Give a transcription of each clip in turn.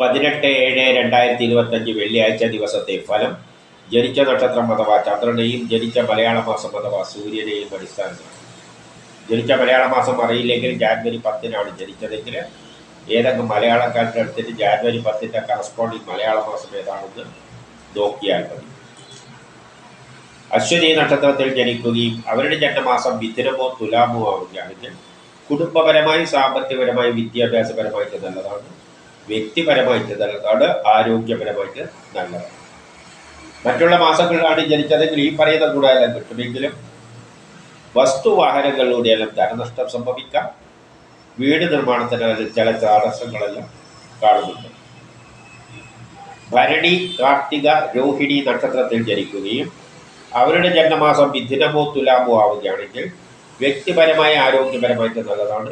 പതിനെട്ട് ഏഴ് രണ്ടായിരത്തി ഇരുപത്തഞ്ച് വെള്ളിയാഴ്ച ദിവസത്തെ ഫലം ജനിച്ച നക്ഷത്രം അഥവാ ചന്ദ്രനെയും ജനിച്ച മലയാള മാസം അഥവാ സൂര്യനെയും അടിസ്ഥാനത്തിലാണ് ജനിച്ച മലയാള മാസം അറിയില്ലെങ്കിൽ ജാനുവരി പത്തിനാണ് ജനിച്ചതെങ്കിൽ ഏതെങ്കിലും മലയാളക്കാരുടെ അടുത്തിട്ട് ജാനുവരി പത്തിന്റെ കറസ്പോണ്ടിങ് മലയാള മാസം ഏതാണെന്ന് നോക്കിയാൽ മതി. അശ്വതി നക്ഷത്രത്തിൽ ജനിക്കുകയും അവരുടെ ജന്മമാസം മിഥുനമോ തുലാമോ ആവുകയാണെങ്കിൽ കുടുംബപരമായി സാമ്പത്തികപരമായി വിദ്യാഭ്യാസപരമായിട്ട് നല്ലതാണ്. വ്യക്തിപരമായിട്ട് നല്ലതാണ് ആരോഗ്യപരമായിട്ട് നല്ലതാണ്. മറ്റുള്ള മാസങ്ങളിലാണ് ജനിച്ചതെങ്കിൽ ഈ പറയുന്ന ഗുണമെല്ലാം കിട്ടുമെങ്കിലും വസ്തുവാഹനങ്ങളിലൂടെയെല്ലാം ധനനഷ്ടം സംഭവിക്കാം. വീട് നിർമ്മാണത്തിന് ചില തടസ്സങ്ങളെല്ലാം കാണുന്നുണ്ട്. ഭരണി കാർത്തിക രോഹിണി നക്ഷത്രത്തിൽ ജനിക്കുകയും അവരുടെ ജന്മമാസം വിധിനമോ തുലാമോ ആവുകയാണെങ്കിൽ വ്യക്തിപരമായ ആരോഗ്യപരമായിട്ട് നല്ലതാണ്.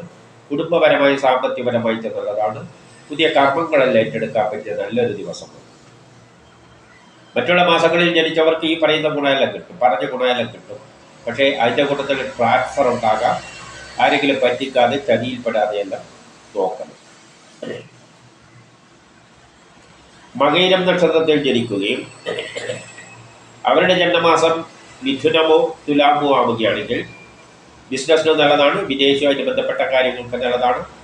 കുടുംബപരമായി സാമ്പത്തികപരമായിട്ട് നല്ലതാണ്. പുതിയ കർമ്മങ്ങളെല്ലാം ഏറ്റെടുക്കാൻ പറ്റിയ നല്ലൊരു ദിവസം. മറ്റുള്ള മാസങ്ങളിൽ ജനിച്ചവർക്ക് ഈ പറയുന്ന ഗുണമെല്ലാം കിട്ടും പറഞ്ഞ ഗുണമെല്ലാം കിട്ടും. പക്ഷേ അതിന്റെ കൂട്ടത്തിൽ ട്രാൻസ്ഫർ ഉണ്ടാകാം. ആരെങ്കിലും പറ്റിക്കാതെ ചതിയിൽപ്പെടാതെ എല്ലാം നോക്കണം. മകൈരം നക്ഷത്രത്തിൽ ജനിക്കുകയും അവരുടെ ജന്മമാസം മിഥുനമോ തുലാമോ ആവുകയാണെങ്കിൽ ബിസിനസ്സിന് നല്ലതാണ് വിദേശവുമായിട്ട് ബന്ധപ്പെട്ട കാര്യങ്ങൾക്ക് നല്ലതാണ്.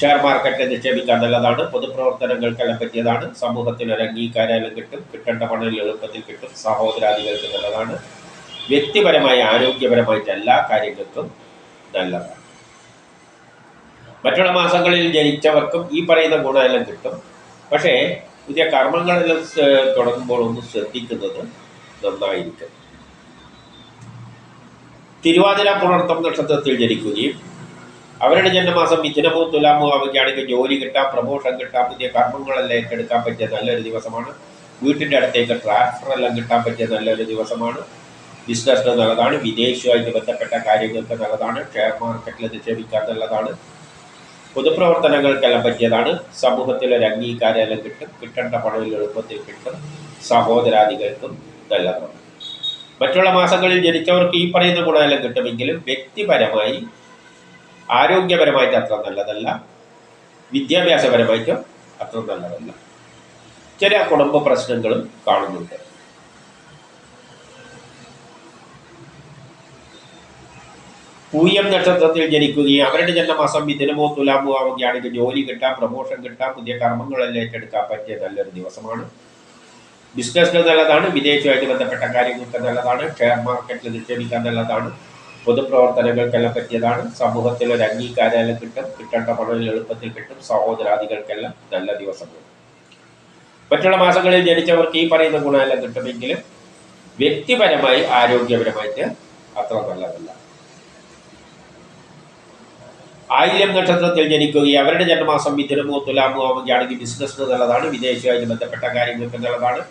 ഷെയർ മാർക്കറ്റിൽ നിക്ഷേപിക്കാൻ നല്ലതാണ് പൊതുപ്രവർത്തനങ്ങൾക്കെല്ലാം പറ്റിയതാണ്. സമൂഹത്തിൽ ഒരു അംഗീകാരം കിട്ടും കിട്ടേണ്ട പണം എളുപ്പത്തിൽ കിട്ടും സഹോദരാദികൾക്ക് നല്ലതാണ്. വ്യക്തിപരമായ ആരോഗ്യപരമായിട്ട് എല്ലാ കാര്യങ്ങൾക്കും നല്ലതാണ്. മറ്റുള്ള മാസങ്ങളിൽ ജനിച്ചവർക്കും ഈ പറയുന്ന ഗുണമെല്ലാം കിട്ടും. പക്ഷേ പുതിയ കർമ്മങ്ങളെല്ലാം തുടങ്ങുമ്പോൾ ഒന്ന് ശ്രദ്ധിക്കുന്നത് നന്നായിരിക്കും. തിരുവാതിര പുണർത്തം നക്ഷത്രത്തിൽ ജനിക്കുകയും അവരുടെ ജന്മമാസം മിഥുനമോ തുലാമോ അവയ്ക്കാണെങ്കിൽ ജോലി കിട്ടാം പ്രമോഷൻ കിട്ടാം പുതിയ കർമ്മങ്ങളെല്ലാം ഏറ്റെടുക്കാൻ പറ്റിയ നല്ലൊരു ദിവസമാണ്. വീട്ടിന്റെ അടുത്തേക്ക് ട്രാൻസ്ഫർ എല്ലാം കിട്ടാൻ പറ്റിയ നല്ലൊരു ദിവസമാണ്. ബിസിനസ്സിന് നല്ലതാണ് വിദേശവുമായിട്ട് ബന്ധപ്പെട്ട കാര്യങ്ങൾക്ക് നല്ലതാണ് ഷെയർ മാർക്കറ്റിൽ നിക്ഷേപിക്കാൻ നല്ലതാണ്. പൊതുപ്രവർത്തനങ്ങൾക്കെല്ലാം പറ്റിയതാണ്. സമൂഹത്തിൽ ഒരു അംഗീകാരം എല്ലാം കിട്ടും കിട്ടേണ്ട പണം എളുപ്പത്തിൽ കിട്ടും സഹോദരാദികൾക്കും നല്ലതാണ്. മറ്റുള്ള മാസങ്ങളിൽ ജനിച്ചവർക്ക് ഈ പറയുന്ന ഗുണമെല്ലാം കിട്ടുമെങ്കിലും വ്യക്തിപരമായി ആരോഗ്യപരമായിട്ട് അത്ര നല്ലതല്ല. വിദ്യാഭ്യാസപരമായിട്ടും അത്ര നല്ലതല്ല. ചില കുടുംബ പ്രശ്നങ്ങളും കാണുന്നുണ്ട്. പൂയം നക്ഷത്രത്തിൽ ജനിക്കുകയും അവരുടെ ജന്മമാസം മിഥുനമോ തുലാമോ ആവുകയാണെങ്കിൽ ജോലി കിട്ടാം പ്രമോഷൻ കിട്ടാം പുതിയ കർമ്മങ്ങളെല്ലാം ഏറ്റെടുക്കാൻ പറ്റിയ നല്ലൊരു ദിവസമാണ്. ബിസിനസ്സിന് നല്ലതാണ് വിദേശവുമായിട്ട് ബന്ധപ്പെട്ട കാര്യങ്ങൾക്ക് നല്ലതാണ് ഷെയർ മാർക്കറ്റിൽ നിക്ഷേപിക്കാൻ നല്ലതാണ്. പൊതുപ്രവർത്തനങ്ങൾക്കെല്ലാം പറ്റിയതാണ്. സമൂഹത്തിൽ ഒരു അംഗീകാരം കിട്ടും കിട്ടേണ്ട പണം എളുപ്പത്തിൽ കിട്ടും സഹോദരാദികൾക്കെല്ലാം നല്ല ദിവസമാണ് മറ്റുള്ള മാസങ്ങളിൽ ജനിച്ചവർക്ക് ഈ പറയുന്ന ഗുണമെല്ലാം കിട്ടുമെങ്കിലും വ്യക്തിപരമായി ആരോഗ്യപരമായിട്ട് അത്ര നല്ലതല്ല. ആയില്യം നക്ഷത്രത്തിൽ ജനിക്കുകയും അവരുടെ ജന്മമാസം മിഥുനമോ തുലാമോ ആവുകയാണെങ്കിൽ ബിസിനസ്സിന് നല്ലതാണ് വിദേശമായിട്ട് ബന്ധപ്പെട്ട കാര്യങ്ങൾക്ക് നല്ലതാണ്.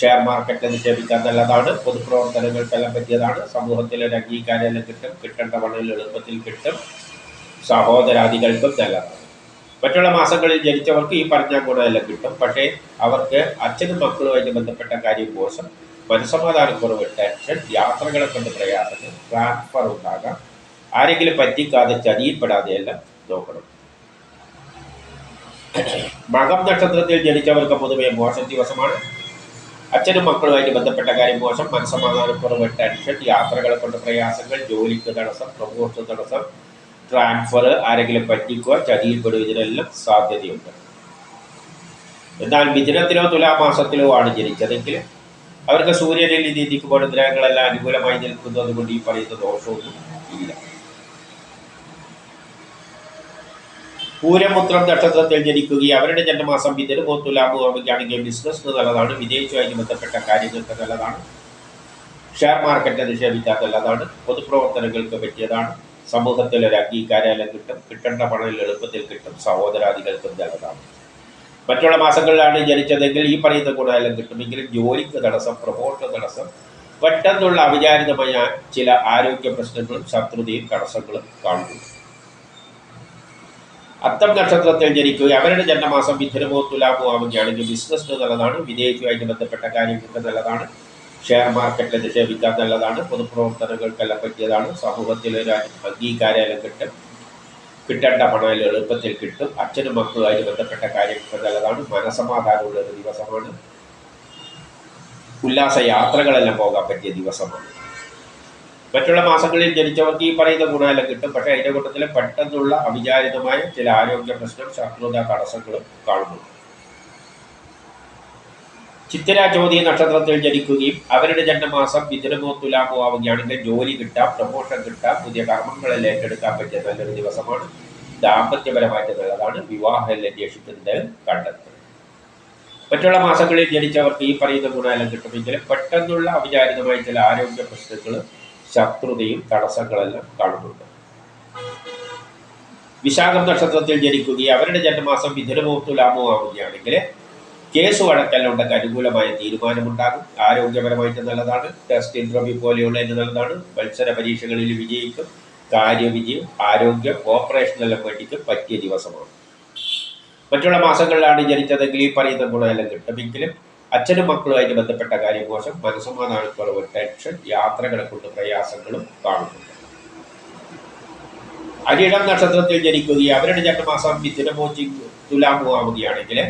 ഷെയർ മാർക്കറ്റിൽ നിക്ഷേപിക്കാൻ നല്ലതാണ് പൊതുപ്രവർത്തനങ്ങൾക്കെല്ലാം പറ്റിയതാണ്. സമൂഹത്തിൽ ഒരു അംഗീകാരം കിട്ടും കിട്ടേണ്ട വളരെ എളുപ്പത്തിൽ കിട്ടും. സഹോദരാദികൾക്കും നല്ലതാണ്. മറ്റുള്ള മാസങ്ങളിൽ ജനിച്ചവർക്ക് ഈ പറഞ്ഞ കിട്ടും. പക്ഷേ അവർക്ക് അച്ഛനും മക്കളുമായിട്ട് ബന്ധപ്പെട്ട കാര്യം മോശം. മനസ്സമാധാനക്കുറവ് ടെൻഷൻ യാത്രകളെ കൊണ്ട് പ്രയാസങ്ങൾ ട്രാൻസ്ഫർ ഉണ്ടാകാം. ആരെങ്കിലും പറ്റിക്കാതെ ചതിയിൽപ്പെടാതെയെല്ലാം നോക്കണം. മകം നക്ഷത്രത്തിൽ ജനിച്ചവർക്ക് പൊതുവെ മോശം ദിവസമാണ്. അച്ഛനും മക്കളുമായിട്ട് ബന്ധപ്പെട്ട കാര്യം മോശം. മനസ്സമാധാനക്കുറവ് ടെൻഷൻ യാത്രകളെ കൊണ്ട് പ്രയാസങ്ങൾ ജോലിക്ക് തടസ്സം പ്രമോഷൻ തടസ്സം ട്രാൻസ്ഫർ ആരെങ്കിലും പറ്റിക്കുക ചതിയിൽപ്പെടുക ഇതിനെല്ലാം സാധ്യതയുണ്ട്. എന്നാൽ മിഥുനത്തിലോ തുലാമാസത്തിലോ ആണ് ജനിച്ചതെങ്കിൽ അവർക്ക് സൂര്യനിൽ നീതിക്കുമ്പോൾ ഗ്രഹങ്ങളെല്ലാം അനുകൂലമായി നിൽക്കുന്നത് കൊണ്ട് ഈ പറയുന്ന ദോഷമൊന്നും ഇല്ല. പൂരമുത്രം നക്ഷത്രത്തിൽ ജനിക്കുകയും അവരുടെ ജന്മമാസം മിഥുനമോ തുലാമോ ബിസിനസ് നല്ലതാണ് വിദേശവുമായിട്ട് ബന്ധപ്പെട്ട കാര്യങ്ങൾക്ക് നല്ലതാണ്. ഷെയർ മാർക്കറ്റ് നിക്ഷേപിക്കാൻ നല്ലതാണ് പൊതുപ്രവർത്തനങ്ങൾക്ക് പറ്റിയതാണ്. സമൂഹത്തിൽ ഒരു അംഗീകാരം കിട്ടും കിട്ടേണ്ട പണം എളുപ്പത്തിൽ കിട്ടും സഹോദരാദികൾക്കും നല്ലതാണ്. മറ്റുള്ള മാസങ്ങളിലാണ് ജനിച്ചതെങ്കിൽ ഈ പറയുന്ന ഗുണമെല്ലാം കിട്ടുമെങ്കിലും ജോലിക്ക് തടസ്സം പ്രമോഷൻ തടസ്സം പെട്ടെന്നുള്ള അവിചാരിതമായ ചില ആരോഗ്യ പ്രശ്നങ്ങളും ശത്രുതയും തടസ്സങ്ങളും കാണുന്നു അത്തം നക്ഷത്രത്തിൽ ജനിക്കുകയും അവരുടെ ജന്മമാസം മിഥുനമോ തുലാമോ ആവുകയാണെങ്കിൽ ബിസിനസ്സിന് നല്ലതാണ് വിദേശവുമായിട്ട് ബന്ധപ്പെട്ട കാര്യങ്ങൾക്ക് നല്ലതാണ്. ഷെയർ മാർക്കറ്റിൽ നിക്ഷേപിക്കാൻ നല്ലതാണ്. പൊതുപ്രവർത്തനങ്ങൾക്കെല്ലാം പറ്റിയതാണ്. സമൂഹത്തിൽ ഒരു അംഗീകാരം കിട്ടും. കിട്ടേണ്ട പണം എളുപ്പത്തിൽ കിട്ടും. അച്ഛനും മക്കളുമായിട്ട് ബന്ധപ്പെട്ട കാര്യങ്ങൾക്ക് നല്ലതാണ്. മനസമാധാനമുള്ള ഒരു ദിവസമാണ്. ഉല്ലാസ യാത്രകളെല്ലാം പോകാൻ പറ്റിയ ദിവസമാണ്. മറ്റുള്ള മാസങ്ങളിൽ ജനിച്ചവർക്ക് ഈ പറയുന്ന ഗുണമെല്ലാം കിട്ടും. പക്ഷേ അതിന്റെ കൂട്ടത്തിൽ പെട്ടെന്നുള്ള അവിചാരിതമായ ചില ആരോഗ്യ പ്രശ്നം ശത്രുത തടസ്സങ്ങളും കാണുന്നു. ചിത്തിര ജ്യോതി നക്ഷത്രത്തിൽ ജനിക്കുകയും അവരുടെ ജന്മമാസം മിഥുനമോ തുലാമോ ആവുകയാണെങ്കിൽ ജോലി കിട്ടാം പ്രമോഷൻ കിട്ടാം പുതിയ കർമ്മങ്ങളിൽ ഏറ്റെടുക്കാൻ പറ്റിയ നല്ലൊരു ദിവസമാണ്. ദാമ്പത്യപരമായിട്ട് നല്ലതാണ്. വിവാഹം അന്വേഷിക്കുന്നത് കണ്ടെത്തുന്നത് മറ്റുള്ള മാസങ്ങളിൽ ജനിച്ചവർക്ക് ഈ പറയുന്ന ഗുണമെല്ലാം കിട്ടുമെങ്കിലും പെട്ടെന്നുള്ള അവിചാരിതമായ ചില ആരോഗ്യ പ്രശ്നങ്ങൾ ശത്രുതയും തടസ്സങ്ങളെല്ലാം കാണുന്നുണ്ട്. വിശാഖം നക്ഷത്രത്തിൽ ജനിക്കുകയും അവരുടെ ജന്മമാസം മിഥുനമോ തുലാമോ ആവുകയാണെങ്കിൽ കേസ് വഴക്കലുണ്ടെങ്കിൽ അനുകൂലമായ തീരുമാനമുണ്ടാകും. ആരോഗ്യപരമായിട്ട് നല്ലതാണ്. ടെസ്റ്റ് ഇന്റർവ്യൂ പോലെയുള്ള നല്ലതാണ്. മത്സര പരീക്ഷകളിൽ വിജയിക്കും. കാര്യവിജയം ആരോഗ്യം ഓപ്പറേഷനെല്ലാം വേണ്ടിക്ക് പറ്റിയ ദിവസമാണ്. മറ്റുള്ള മാസങ്ങളിലാണ് ജനിച്ചതെങ്കിൽ ഈ പറയുന്ന ഗുണമെല്ലാം കിട്ടുമെങ്കിലും അച്ഛനും മക്കളുമായിട്ട് ബന്ധപ്പെട്ട കാര്യഘോഷം മോശം മനസ്സമാധാനക്കുറവ് ടെൻഷൻ യാത്രകളെ കൊണ്ട് പ്രയാസങ്ങളും കാണുന്നുണ്ട്. അരിടം നക്ഷത്രത്തിൽ ജനിക്കുകയും അവരുടെ ജന്മമാസം മിഥുനമോ തുലാമോ ആവുകയാണെങ്കിൽ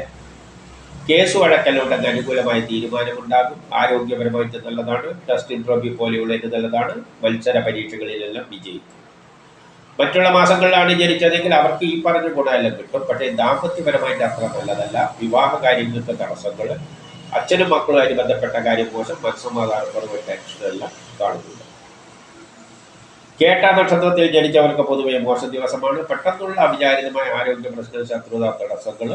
കേസ് വഴക്കലുണ്ടെന്ന് അനുകൂലമായ തീരുമാനമുണ്ടാകും. ആരോഗ്യപരമായിട്ട് നല്ലതാണ്. ടെസ്റ്റ് ഇന്റർവ്യൂ പോലെയുള്ളത് നല്ലതാണ്. മത്സര പരീക്ഷകളിലെല്ലാം വിജയിക്കും. മറ്റുള്ള മാസങ്ങളിലാണ് ജനിച്ചതെങ്കിൽ അവർക്ക് ഈ പറഞ്ഞ ഗുണമെല്ലാം കിട്ടും. പക്ഷേ ദാമ്പത്യപരമായിട്ട് അത്ര നല്ലതല്ല. വിവാഹ കാര്യങ്ങൾക്ക് തടസ്സങ്ങൾ അച്ഛനും മക്കളുമായിട്ട് ബന്ധപ്പെട്ട കാര്യം മോശം മനസ്സമാധാനക്കുറവ് ടെൻഷനെല്ലാം കാണുന്നുണ്ട്. കേട്ട നക്ഷത്രത്തിൽ ജനിച്ചവർക്ക് പൊതുവെ മോശം ദിവസമാണ്. പെട്ടെന്നുള്ള അവിചാരിതമായ ആരോഗ്യ പ്രശ്നം ശത്രുത തടസ്സങ്ങൾ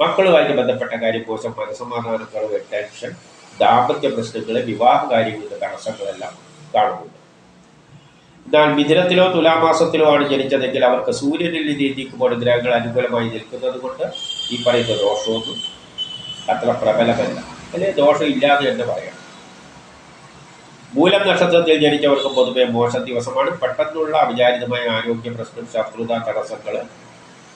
മക്കളുമായിട്ട് ബന്ധപ്പെട്ട കാര്യം മോശം മനസ്സമാധാനക്കുറവ് ടെൻഷൻ ദാമ്പത്യ പ്രശ്നങ്ങൾ വിവാഹ കാര്യങ്ങളുടെ തടസ്സങ്ങളെല്ലാം കാണുന്നുണ്ട്. എന്നാൽ മിഥുനത്തിലോ തുലാമാസത്തിലോ ആണ് ജനിച്ചതെങ്കിൽ അവർക്ക് സൂര്യനിൽ നീതിക്കുമ്പോൾ ഗ്രഹങ്ങൾ അനുകൂലമായി നിൽക്കുന്നത് കൊണ്ട് ഈ പറയുന്ന ദോഷമൊന്നും അത്ര പ്രബലമല്ല അല്ലെ. ദോഷമില്ലാതെ എന്ന് പറയാം മൂലം നക്ഷത്രത്തിൽ ജനിച്ചവർക്ക് പൊതുവെ മോശ ദിവസമാണ്. പെട്ടെന്നുള്ള അവിചാരിതമായ ആരോഗ്യ പ്രശ്നം ശത്രുത തടസ്സങ്ങൾ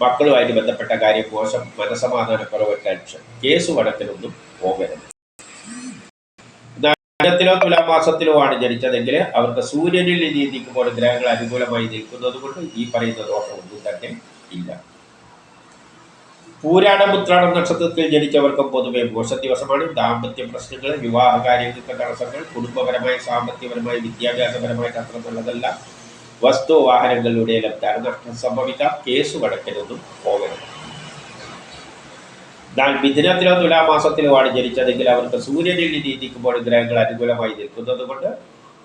മക്കളുമായിട്ട് ബന്ധപ്പെട്ട കാര്യം മോശം മനസമാധാനക്കുറവ് ടെൻഷൻ. കേസ് വടക്കിനൊന്നും പോകരുത്. ത്തിലോ തുലാമാസത്തിലോ ആണ് ജനിച്ചതെങ്കിൽ അവർക്ക് സൂര്യനിൽ നീതിക്കുമ്പോൾ ഗ്രഹങ്ങൾ അനുകൂലമായി നിൽക്കുന്നത് കൊണ്ട് ഈ പറയുന്ന ദോഷമൊന്നും തന്നെ ഇല്ല. പൂരാടം ഉത്രാടം നക്ഷത്രത്തിൽ ജനിച്ചവർക്ക് പൊതുവെ മോശ ദിവസമാണ് ദാമ്പത്യ പ്രശ്നങ്ങൾ വിവാഹ കാര്യങ്ങൾക്ക് തടസ്സങ്ങൾ കുടുംബപരമായി സാമ്പത്തികപരമായി വിദ്യാഭ്യാസപരമായി അത്ര വസ്തു വാഹനങ്ങളുടെ എല്ലാം നഷ്ടം സംഭവിക്കാം. കേസ് വടക്കരുതും പോകരുത്. എന്നാൽ മിഥുനത്തിലോ തുലാമാസത്തിലോ ആണ് ജനിച്ചതെങ്കിൽ അവർക്ക് സൂര്യനിൽ നീതിക്കുമ്പോൾ ഗ്രഹങ്ങൾ അനുകൂലമായി നിൽക്കുന്നത് കൊണ്ട്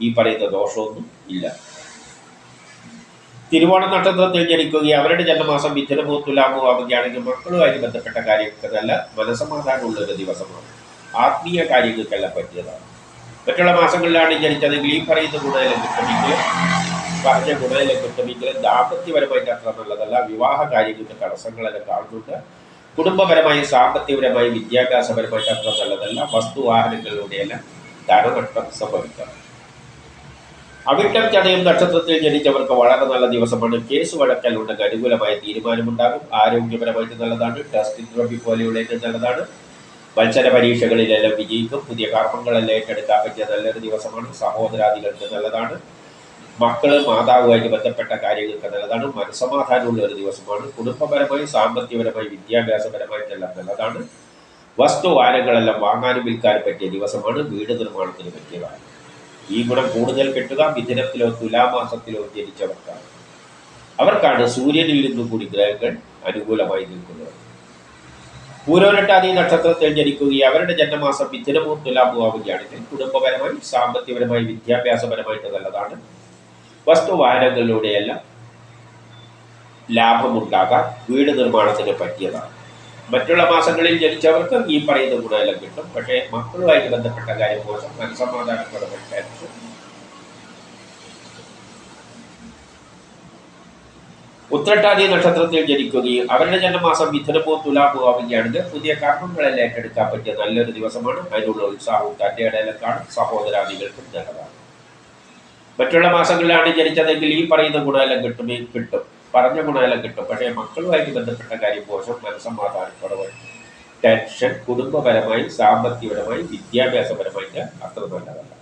ഈ പറയുന്ന ദോഷമൊന്നും ഇല്ല. തിരുവോണ നക്ഷത്രത്തിൽ ജനിക്കുകയും അവരുടെ ജന്മമാസം വിജനമോ തുലാമോ ആവുകയാണെങ്കിൽ മക്കളുമായി ബന്ധപ്പെട്ട കാര്യങ്ങൾക്ക് നല്ല മനസമാധാനമുള്ള ഒരു ദിവസമാണ്. ആത്മീയ കാര്യങ്ങൾക്കെല്ലാം പറ്റിയതാണ്. മറ്റുള്ള മാസങ്ങളിലാണ് ജനിച്ചതെങ്കിൽ ഈ പറയുന്ന ഗുണനിലം കിട്ടുമെങ്കിൽ പറഞ്ഞ ഗുണനിലം കിട്ടുമെങ്കിൽ ദാമ്പത്യപരമായിട്ട് അത്ര നല്ലതല്ല. വിവാഹ കാര്യങ്ങൾക്ക് തടസ്സങ്ങളെല്ലാം കാണുന്നുണ്ട്. കുടുംബപരമായി സാമ്പത്തികപരമായി വിദ്യാഭ്യാസപരമായിട്ട് അത്ര നല്ലതല്ല. വസ്തുവാഹനങ്ങളിലൂടെയെല്ലാം ധനനഷ്ടം സംഭവിക്കാം. അവിട്ടം ചതയം നക്ഷത്രത്തിൽ ജനിച്ചവർക്ക് വളരെ നല്ല ദിവസമാണ്. കേസ് വഴക്കലുണ്ട് അനുകൂലമായ തീരുമാനമുണ്ടാകും. ആരോഗ്യപരമായിട്ട് നല്ലതാണ്. ടെസ്റ്റിംഗ് ഇന്റർവ്യൂ പോലെയുള്ളത് നല്ലതാണ്. മത്സര പരീക്ഷകളിലെല്ലാം വിജയിക്കും. പുതിയ കർമ്മങ്ങളെല്ലാം ഏറ്റെടുക്കാൻ പറ്റിയ നല്ലൊരു ദിവസമാണ്. സഹോദരാദികൾക്ക് നല്ലതാണ്. മക്കൾ മാതാവുമായിട്ട് ബന്ധപ്പെട്ട കാര്യങ്ങൾക്ക് നല്ലതാണ്. മനസ്സമാധാനമുള്ള ഒരു ദിവസമാണ്. കുടുംബപരമായി സാമ്പത്തികപരമായി വിദ്യാഭ്യാസപരമായിട്ടെല്ലാം നല്ലതാണ്. വസ്തുവാനങ്ങളെല്ലാം വാങ്ങാനും വിൽക്കാനും പറ്റിയ ദിവസമാണ്. വീട് നിർമ്മാണത്തിന് പറ്റിയതാണ്. ഈ ഗുണം കൂടുതൽ കിട്ടുക മിഥുനത്തിലോ തുലാമാസത്തിലോ ജനിച്ചവർക്കാണ്. അവർക്കാണ് സൂര്യനിൽ നിന്നും കൂടി ഗ്രഹങ്ങൾ അനുകൂലമായി നിൽക്കുന്നത്. പൂരോരട്ടാതി നക്ഷത്രത്തിൽ ജനിക്കുകയും അവരുടെ ജന്മമാസം മിഥുനമോ തുലാമോ ആവുകയാണെങ്കിൽ കുടുംബപരമായി സാമ്പത്തികപരമായി വിദ്യാഭ്യാസപരമായിട്ട് നല്ലതാണ്. വസ്തുവാഹനങ്ങളിലൂടെയെല്ലാം ലാഭമുണ്ടാകാൻ വീട് നിർമ്മാണത്തിന് പറ്റിയതാണ്. മറ്റുള്ള മാസങ്ങളിൽ ജനിച്ചവർക്ക് ഈ പറയുന്ന ഗുണമെല്ലാം കിട്ടും. പക്ഷേ മക്കളുമായിട്ട് ബന്ധപ്പെട്ട കാര്യം മോശം മനസമാധാനക്കുറവ് ടെൻഷൻ ഉത്രട്ടാതി നക്ഷത്രത്തിൽ ജനിക്കുകയും അവരുടെ ജന്മമാസം മിഥുനമോ തുലാമോ ആവുകയാണെങ്കിൽ പുതിയ കർമ്മങ്ങളെല്ലാം ഏറ്റെടുക്കാൻ പറ്റിയ നല്ലൊരു ദിവസമാണ്. അതിനുള്ള ഉത്സാഹവും തന്റെ ഇടയിലും സഹോദരാദികൾക്കും നല്ലതാണ്. മറ്റുള്ള മാസങ്ങളിലാണ് ജനിച്ചതെങ്കിൽ ഈ പറയുന്ന ഗുണമെല്ലാം കിട്ടുമേ കിട്ടും. പറഞ്ഞ ഗുണമെല്ലാം കിട്ടും. പക്ഷേ മക്കളുമായിട്ട് ബന്ധപ്പെട്ട കാര്യം മോശം മനസ്സമാധാനക്കുറവ് ടെൻഷൻ കുടുംബപരമായി സാമ്പത്തികപരമായി വിദ്യാഭ്യാസപരമായിട്ട് അത്ര നല്ലതല്ല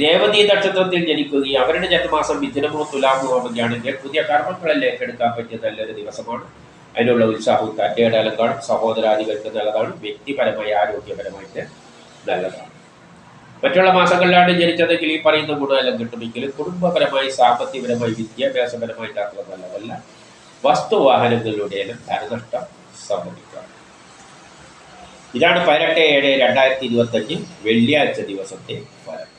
രേവതി നക്ഷത്രത്തിൽ ജനിക്കുകയും അവരുടെ ജന്മമാസം മിഥുനമോ തുലാമോ ആവുകയാണെങ്കിൽ പുതിയ കർമ്മങ്ങളിൽ ഏറ്റെടുക്കാൻ പറ്റിയ നല്ലൊരു ദിവസമാണ്. അതിനുള്ള ഉത്സാഹവും തന്റെടലും കാണും. സഹോദരാദികൾക്ക് നല്ലതാണ് വ്യക്തിപരമായി ആരോഗ്യപരമായിട്ട് നല്ലതാണ്. മറ്റുള്ള മാസങ്ങളിലാണ് ജനിച്ചതെങ്കിൽ ഈ പറയുന്ന ഗുണമെല്ലാം കിട്ടുമെങ്കിലും കുടുംബപരമായി സാമ്പത്തികപരമായി വിദ്യാഭ്യാസപരമായി അത്ര നല്ലതല്ല. വസ്തുവാഹനങ്ങളിലൂടെയെല്ലാം ധനനഷ്ടം സംഭവിക്കാം. ഇതാണ് പതിനെട്ട് ഏഴ് രണ്ടായിരത്തി ഇരുപത്തഞ്ച് വെള്ളിയാഴ്ച ദിവസത്തെ ഫലം.